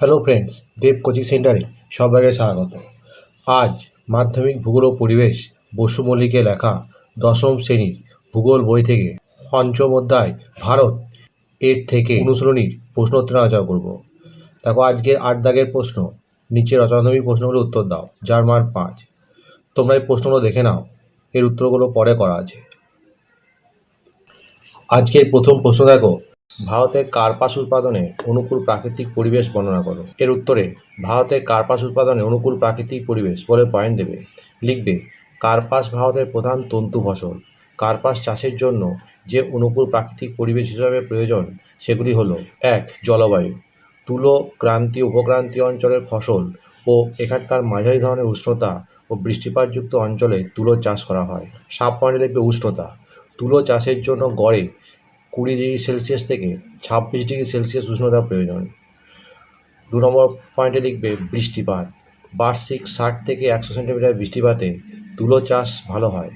Hello friends দেব coaching সেন্টারে সবাইকে স্বাগত। আজ মাধ্যমিক ভূগোল ও পরিবেশ, বসু মল্লিকের লেখা দশম শ্রেণির ভূগোল বই থেকে পঞ্চম অধ্যায়, ভারত, এর থেকে অনুশীলনীর প্রশ্নোত্তর আলোচনা করব। দেখো, আজকের আট দাগের প্রশ্ন, নিচে রচনাধর্মী প্রশ্নগুলো উত্তর দাও, যার মান পাঁচ। তোমরা এই প্রশ্নগুলো দেখে নাও, এর উত্তরগুলো পরে করা আছে। আজকের প্রথম প্রশ্ন দেখো ভারতের কার্পাস উৎপাদনে অনুকূল প্রাকৃতিক পরিবেশ বর্ণনা করো। এর উত্তরে, ভারতের কার্পাস উৎপাদনে অনুকূল প্রাকৃতিক পরিবেশ বলে পয়েন্ট দেবে। লিখবে, কার্পাস ভারতের প্রধান তন্তু ফসল। কার্পাস চাষের জন্য যে অনুকূল প্রাকৃতিক পরিবেশ হিসাবে প্রয়োজন, সেগুলি হলো, এক, জলবায়ু। তুলো ক্রান্তীয় উপক্রান্তীয় অঞ্চলের ফসল ও এখানকার মাঝারি ধরনের উষ্ণতা ও বৃষ্টিপাতযুক্ত অঞ্চলে তুলো চাষ করা হয়। সাব পয়েন্টে লিখবে উষ্ণতা। তুলো চাষের জন্য গড়ে কুড়ি ডিগ্রি সেলসিয়াস থেকে ছাব্বিশ ডিগ্রি সেলসিয়াস উষ্ণতা প্রয়োজন। দু নম্বর পয়েন্টে লিখবে বৃষ্টিপাত। বার্ষিক ষাট থেকে একশো সেন্টিমিটার বৃষ্টিপাতে তুলো চাষ ভালো হয়।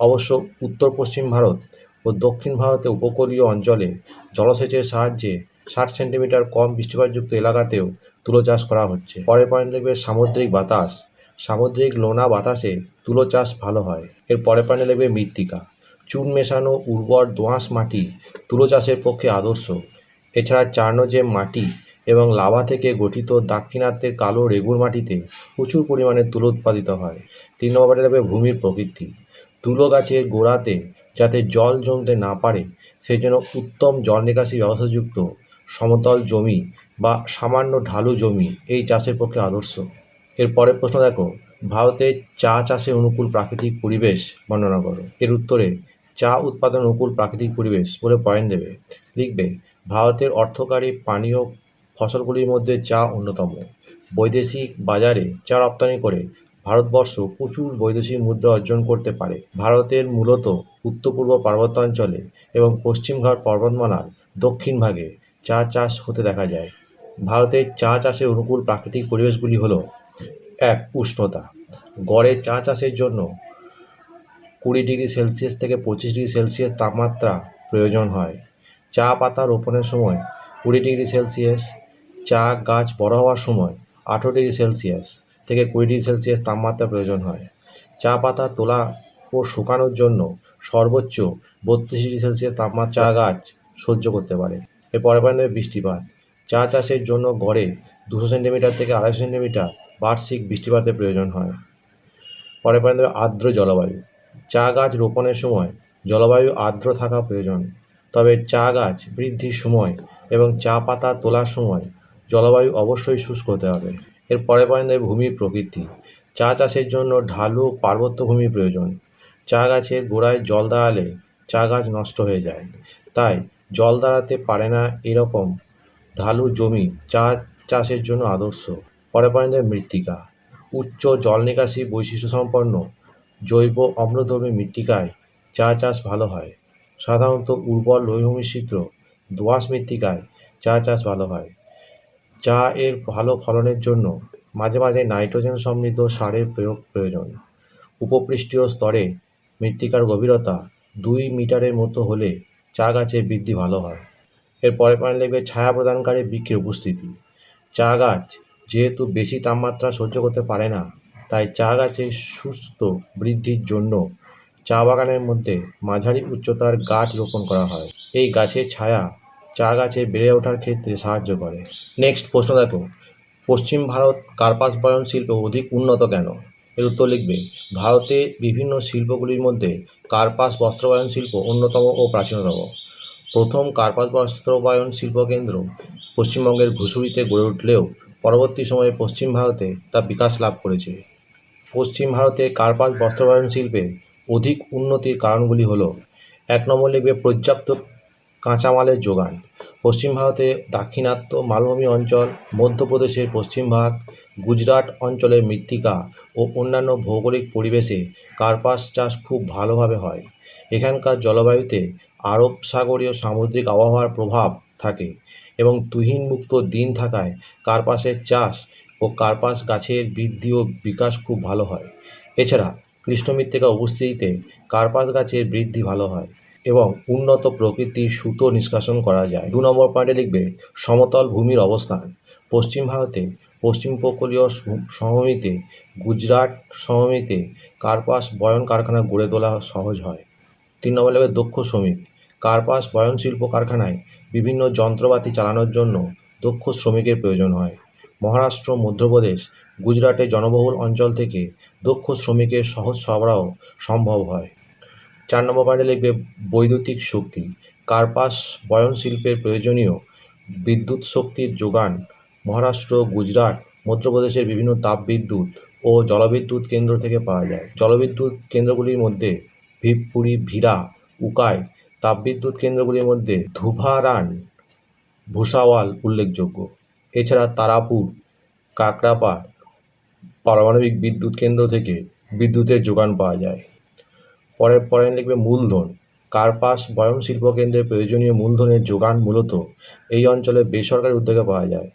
অবশ্য উত্তর পশ্চিম ভারত ও দক্ষিণ ভারতে উপকূলীয় অঞ্চলে জলসেচের সাহায্যে ষাট সেন্টিমিটার কম বৃষ্টিপাতযুক্ত এলাকাতেও তুলো চাষ করা হচ্ছে। পরের পয়েন্ট লিখবে সামুদ্রিক বাতাস। সামুদ্রিক লোনা বাতাসে তুলো চাষ ভালো হয়। এর পরের পয়েন্টে লিখবে মৃত্তিকা। চুন মেশানো উর্বর দোআঁশ মাটি তুলো চাষের পক্ষে আদর্শ। এছাড়া চার্নোজেম মাটি এবং লাভা থেকে গঠিত দাক্ষিণাত্যের কালো রেগুর মাটিতে প্রচুর পরিমাণে তুলো উৎপাদিত হয়। তিন নম্বরে দেবে ভূমির প্রকৃতি। তুলো গাছের গোড়াতে যাতে জল জমতে না পারে সেই জন্য উত্তম জল নিকাশি ব্যবস্থাযুক্ত সমতল জমি বা সামান্য ঢালু জমি এই চাষের পক্ষে আদর্শ। এর পরের প্রশ্ন দেখো, ভারতে চা চাষে অনুকূল প্রাকৃতিক পরিবেশ বর্ণনা করো। এর উত্তরে চা উৎপাদন অনুকূল প্রাকৃতিক পরিবেশ বলে পয়েন্ট দেবে। লিখবে, ভারতের অর্থকারী পানীয় ফসলগুলির মধ্যে চা অন্যতম। বৈদেশিক বাজারে চা রপ্তানি করে ভারতবর্ষ প্রচুর বৈদেশিক মুদ্রা অর্জন করতে পারে। ভারতের মূলত উত্তর পূর্ব পার্বত্যাঞ্চলে এবং পশ্চিমঘাট পর্বতমালার দক্ষিণ ভাগে চা চাষ হতে দেখা যায়। ভারতের চা চাষের অনুকূল প্রাকৃতিক পরিবেশগুলি হলো, এক, উষ্ণতা। গড়ে চা চাষের জন্য কুড়ি ডিগ্রি সেলসিয়াস থেকে পঁচিশ ডিগ্রি সেলসিয়াস তাপমাত্রা প্রয়োজন হয়। চা পাতা রোপণের সময় কুড়ি ডিগ্রি সেলসিয়াস, চা গাছ বড় হওয়ার সময় আঠেরো ডিগ্রি সেলসিয়াস থেকে কুড়ি ডিগ্রি সেলসিয়াস তাপমাত্রা প্রয়োজন হয়। চা পাতা তোলা ও শুকানোর জন্য সর্বোচ্চ বত্রিশ ডিগ্রি সেলসিয়াস তাপমাত্রা চা গাছ সহ্য করতে পারে। এর পরে বৃষ্টিপাত। চা চাষের জন্য গড়ে দুশো সেন্টিমিটার থেকে আড়াইশো সেন্টিমিটার বার্ষিক বৃষ্টিপাতের প্রয়োজন হয়। পরে দেবে আর্দ্র জলবায়ু। চা গাছ রোপণের সময় জলবায়ু আর্দ্র থাকা প্রয়োজন। তবে চা গাছ বৃদ্ধির সময় এবং চা পাতা তোলার সময় জলবায়ু অবশ্যই শুষ্ক হতে হবে। এর পরে দেবে ভূমির প্রকৃতি। চা চাষের জন্য ঢালু পার্বত্য ভূমি প্রয়োজন। চা গাছের গোড়ায় জল দাঁড়ালে চা গাছ নষ্ট হয়ে যায়। তাই জল দাঁড়াতে পারে না এরকম ঢালু জমি চা চাষের জন্য আদর্শ। পরে পয়েন্ট মৃত্তিকা। উচ্চ জল নিকাশি বৈশিষ্ট্য সম্পন্ন জৈব অম্লধর্মী মৃত্তিকায় চা চাষ ভালো হয়। সাধারণত উর্বর লোহমিশ্রিত দোআঁশ মৃত্তিকায় চা চাষ ভালো হয়। চা এর ভালো ফলনের জন্য মাঝে মাঝে নাইট্রোজেন সমৃদ্ধ সারের প্রয়োগ প্রয়োজন। উপপৃষ্ঠীয় স্তরে মৃত্তিকার গভীরতা দুই মিটারের মতো হলে চা গাছের বৃদ্ধি ভালো হয়। এর পরে পয়েন্ট লিখবে ছায়া প্রদানকারী বৃক্ষের উপস্থিতি। চা গাছ যেহেতু বেশি তাপমাত্রা সহ্য করতে পারে না তাই চা গাছের সুস্থ বৃদ্ধির জন্য চা বাগানের মধ্যে মাঝারি উচ্চতার গাছ রোপণ করা হয়। এই গাছের ছায়া চা গাছে বেড়ে ওঠার ক্ষেত্রে সাহায্য করে। নেক্সট প্রশ্ন দেখো। পশ্চিম ভারত কার্পাস বয়ন শিল্প অধিক উন্নত কেন? এর উত্তর লিখবে, ভারতে বিভিন্ন শিল্পগুলির মধ্যে কার্পাস বস্ত্রবায়ন শিল্প অন্যতম ও প্রাচীনতম। প্রথম কার্পাস বস্ত্রবায়ন শিল্প কেন্দ্র পশ্চিমবঙ্গের ঘুষুরিতে গড়ে উঠলেও পরবর্তী সময়ে পশ্চিম ভারতে তা বিকাশ লাভ করেছে। পশ্চিম ভারতে কার্পাস বস্ত্রবায়ন শিল্পে অধিক উন্নতির কারণগুলি হলো, এক নম্বর লিখবে পর্যাপ্ত কাঁচামালের যোগান। পশ্চিম ভারতে দাক্ষিণাত্য মালভূমি অঞ্চল, মধ্যপ্রদেশের পশ্চিম ভাগ, গুজরাট অঞ্চলের মৃত্তিকা ও অন্যান্য ভৌগোলিক পরিবেশে কার্পাস চাষ খুব ভালোভাবে হয়। এখানকার জলবায়ুতে আরব সাগরীয় সামুদ্রিক আবহাওয়ার প্রভাব থাকে এবং তুহিনমুক্ত দিন থাকায় কার্পাসের চাষ ও কার্পাস গাছের বৃদ্ধি ও বিকাশ খুব ভালো হয়। এছাড়া কৃষ্ণমৃত্তিকা উপস্থিতিতে কার্পাস গাছের বৃদ্ধি ভালো হয় এবং উন্নত প্রকৃতির সুতো নিষ্কাশন করা যায়। দু নম্বর পয়েন্টে লিখবে, সমতল ভূমির অবস্থান। পশ্চিম ভারতে, পশ্চিম উপকূলীয় সম- সমভূমিতে, গুজরাট সমভূমিতে কার্পাস বয়ন কারখানা গড়ে তোলা সহজ হয়। তিন নম্বর লেভেল দক্ষ শ্রমিক। কার্পাস বয়ন শিল্প কারখানায় বিভিন্ন যন্ত্রপাতি চালানোর জন্য দক্ষ শ্রমিকের প্রয়োজন হয়। মহারাষ্ট্র, মধ্যপ্রদেশ গুজরাটের জনবহুল অঞ্চল থেকে দক্ষ শ্রমিকের সহজ সরবরাহ সম্ভব হয়। চার নম্বর পয়েন্টে লিখবে, বৈদ্যুতিক শক্তি, কার্পাস বয়ন শিল্পের প্রয়োজনীয় বিদ্যুৎ শক্তির যোগান, মহারাষ্ট্র, গুজরাট, মধ্যপ্রদেশের বিভিন্ন তাপবিদ্যুৎ ও জলবিদ্যুৎ কেন্দ্র থেকে পাওয়া যায়। জলবিদ্যুৎ কেন্দ্রগুলির মধ্যে ভিপপুরি, ভিরা, উকাই, তাপবিদ্যুৎ কেন্দ্রগুলির মধ্যে ধুভারান ভুসাওয়াল উল্লেখযোগ্য। এছাড়া তারাপুর কাকরাপাড় পারমাণবিক বিদ্যুৎ কেন্দ্র থেকে বিদ্যুতের যোগান পাওয়া যায়। পরের পয়েন্ট লিখবে মূলধন। কার্পাস বয়ন শিল্প কেন্দ্রের প্রয়োজনীয় মূলধনের যোগান মূলত এই অঞ্চলে বেসরকারি উদ্যোগে পাওয়া যায়।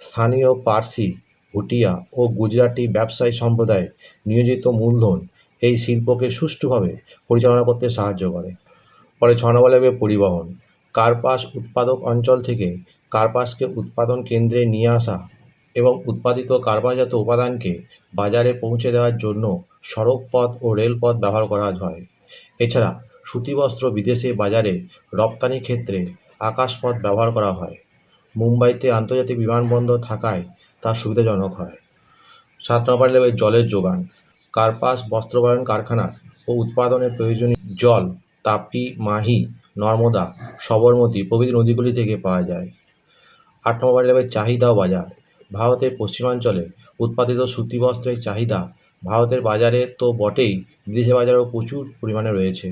স্থানীয় পার্সি, ভুটিয়া ও গুজরাটি ব্যবসায়ী সম্প্রদায় নিয়োজিত মূলধন এই শিল্পকে সুষ্ঠুভাবে পরিচালনা করতে সাহায্য করে। পরে ছ নম্বর লাগবে পরিবহন। কার্পাস উৎপাদক অঞ্চল থেকে কার্পাসকে উৎপাদন কেন্দ্রে নিয়ে আসা এবং উৎপাদিত কার্পাসজাত উপাদানকে বাজারে পৌঁছে দেওয়ার জন্য সড়ক পথ ও রেলপথ ব্যবহার করা হয়। এছাড়া সুতিবস্ত্র বিদেশে বাজারে রপ্তানি ক্ষেত্রে আকাশপথ ব্যবহার করা হয়। মুম্বাইতে আন্তর্জাতিক বিমানবন্দর থাকায় তা সুবিধাজনক হয়। সাত নম্বর লেভেল জলের যোগান। কার্পাস বস্ত্রবায়ন কারখানা ও উৎপাদনের প্রয়োজনীয় জল, তাপি, মাহি নর্মদা, সবরমতী প্রভৃতি নদীগুলি থেকে পাওয়া যায়। আট নম্বর লেভেল চাহিদা ও বাজার। ভারতের পশ্চিমাঞ্চলে উৎপাদিত সুতি বস্ত্রের চাহিদা ভারতের বাজারে তো বটেই, বিদেশি বাজারেও প্রচুর পরিমাণে রয়েছে।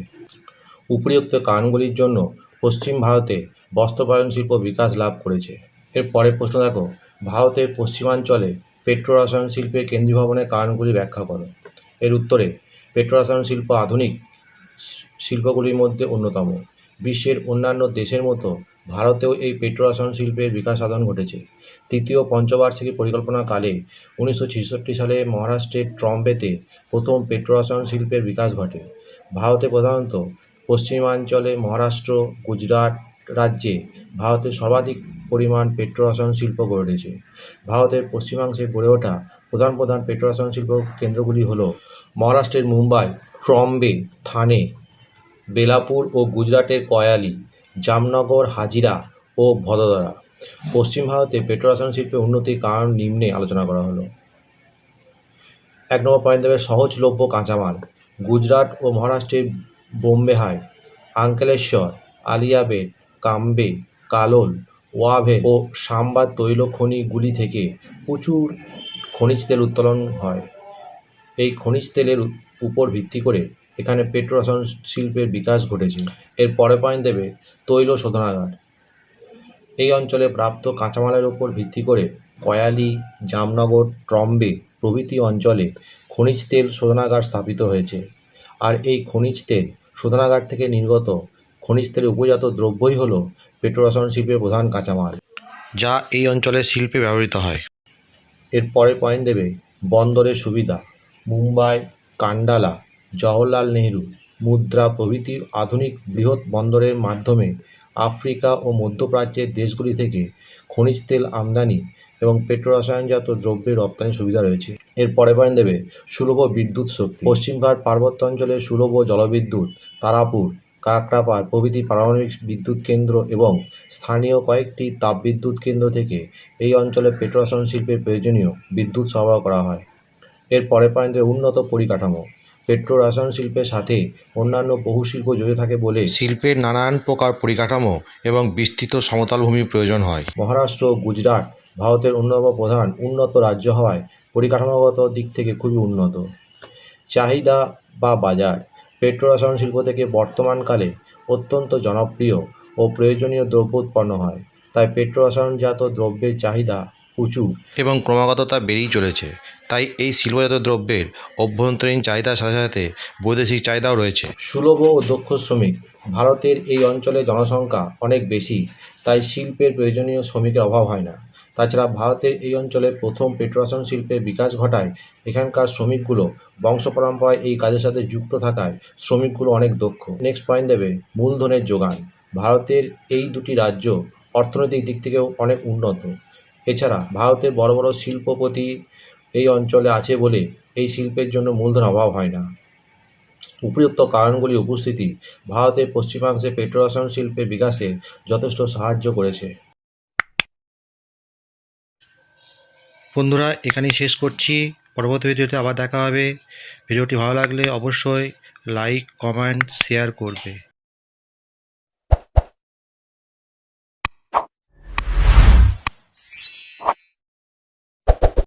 উপরিউক্ত কারণগুলির জন্য পশ্চিম ভারতে বস্ত্রপায়ন শিল্প বিকাশ লাভ করেছে। এর পরের প্রশ্ন দেখো, ভারতের পশ্চিমাঞ্চলে পেট্রো রসায়ন শিল্পের কেন্দ্রীভবনের কারণগুলি ব্যাখ্যা করো। এর উত্তরে পেট্রো রসায়ন শিল্প আধুনিক শিল্পগুলির মধ্যে অন্যতম। বিশ্বের অন্যান্য দেশের মতো ভারতেও এই পেট্রো রসায়ন শিল্পের বিকাশ সাধন ঘটেছে। তৃতীয় পঞ্চবার্ষিকী পরিকল্পনাকালে উনিশশো ছেষট্টি সালে মহারাষ্ট্রের ট্রম্বেতে প্রথম পেট্রো রসায়ন শিল্পের বিকাশ ঘটে। ভারতে প্রধানত পশ্চিমাঞ্চলে মহারাষ্ট্র, গুজরাট রাজ্যে ভারতের সর্বাধিক পরিমাণ পেট্রো রসায়ন শিল্প গড়ে উঠেছে। ভারতের পশ্চিমাংশে গড়ে ওঠা প্রধান প্রধান পেট্রো রসায়ন শিল্প কেন্দ্রগুলি হলো মহারাষ্ট্রের মুম্বাই ট্রম্বে থানে বেলাপুর ও গুজরাটের কয়ালি, জামনগর, হাজিরা ও ভদোদরা। পশ্চিম ভারতে পেট্রো রসায়ন শিল্পের উন্নতির কারণ নিম্নে আলোচনা করা হলো। এক নম্বর পয়েন্ট দেবে সহজলভ্য কাঁচামাল। গুজরাট ও মহারাষ্ট্রের বোম্বেহাই আঙ্কেলেশ্বর, আলিয়াবে, কাম্বে, কালোল, ওয়াভে ও সাম্বা তৈল খনিগুলি থেকে প্রচুর খনিজ তেল উত্তোলন হয়। এই খনিজ তেলের উপর ভিত্তি করে এখানে পেট্রো রসায়ন শিল্পের বিকাশ ঘটেছে। এর পরে পয়েন্ট দেবে তৈল শোধনাগার। এই অঞ্চলে প্রাপ্ত কাঁচামালের উপর ভিত্তি করে কয়ালি, জামনগর, ট্রম্বে প্রভৃতি অঞ্চলে খনিজ তেল শোধনাগার স্থাপিত হয়েছে। আর এই খনিজ তেল শোধনাগার থেকে নির্গত খনিজ তেলের উপজাত দ্রব্যই হল পেট্রো রসায়ন শিল্পের প্রধান কাঁচামাল, যা এই অঞ্চলের শিল্পে ব্যবহৃত হয়। এর পরে পয়েন্ট দেবে বন্দরের সুবিধা। মুম্বাই, কান্ডালা জওহরলাল নেহরু মুদ্রা প্রভৃতি আধুনিক বৃহৎ বন্দরের মাধ্যমে আফ্রিকা ও মধ্যপ্রাচ্যের দেশগুলি থেকে খনিজ তেল আমদানি এবং পেট্রো রসায়নজাত দ্রব্যের রপ্তানি সুবিধা রয়েছে। এর পরে পয়েন্ট দেবে, সুলভ বিদ্যুৎ শক্তি। পশ্চিম ভারত পার্বত্য অঞ্চলে সুলভ জলবিদ্যুৎ, তারাপুর কাকরাপাড় প্রভৃতি পারমাণবিক বিদ্যুৎ কেন্দ্র এবং স্থানীয় কয়েকটি তাপবিদ্যুৎ কেন্দ্র থেকে এই অঞ্চলে পেট্রো রসায়ন শিল্পের প্রয়োজনীয় বিদ্যুৎ সরবরাহ করা হয়। এর পরে পয়েন্টে উন্নত পরিকাঠামো। পেট্রো রসায়ন শিল্পের সাথে অন্যান্য বহু শিল্প জড়িত থাকে বলে শিল্পের নানান প্রকার পরিকাঠামো এবং বিস্তৃত সমতল ভূমির প্রয়োজন হয়। মহারাষ্ট্র গুজরাট ভারতের অন্যতম প্রধান উন্নত রাজ্য হওয়ায় পরিকাঠামোগত দিক থেকে খুবই উন্নত। চাহিদা বা বাজার পেট্রো রসায়ন শিল্প থেকে বর্তমানকালে অত্যন্ত জনপ্রিয় ও প্রয়োজনীয় দ্রব্য উৎপন্ন হয়। তাই পেট্রো রসায়নজাত দ্রব্যের চাহিদা প্রচুর এবং ক্রমাগত তা বেড়েই চলেছে। তাই এই শিল্পজাত দ্রব্যের অভ্যন্তরীণ চাহিদার সাথে সাথে বৈদেশিক চাহিদাও রয়েছে। সুলভ ও দক্ষ শ্রমিক। ভারতের এই অঞ্চলে জনসংখ্যা অনেক বেশি, তাই শিল্পের প্রয়োজনীয় শ্রমিকের অভাব হয় না। তাছাড়া ভারতের এই অঞ্চলে প্রথম পেট্রোরসায়ন শিল্পের বিকাশ ঘটায় এখানকার শ্রমিকগুলো। বংশ পরম্পরায় এই কাজের সাথে যুক্ত থাকায় শ্রমিকগুলো অনেক দক্ষ। নেক্সট পয়েন্ট দেবে, মূলধনের যোগান। ভারতের এই দুটি রাজ্য অর্থনৈতিক দিক থেকেও অনেক উন্নত। এছাড়া ভারতের বড় বড় শিল্পপতি এই অঞ্চলে আছে বলে এই শিল্পের জন্য মূলধন অভাব হয় না। উপযুক্ত কারণগুলি উপস্থিতি ভারতের পশ্চিমাংশে পেট্রোরসায়ন শিল্পের বিকাশে যথেষ্ট সাহায্য করেছে। বন্ধুরা, এখানেই শেষ করছি। পরবর্তী ভিডিওতে আবার দেখা হবে। ভিডিওটি ভালো লাগলে অবশ্যই লাইক কমেন্ট শেয়ার করবে।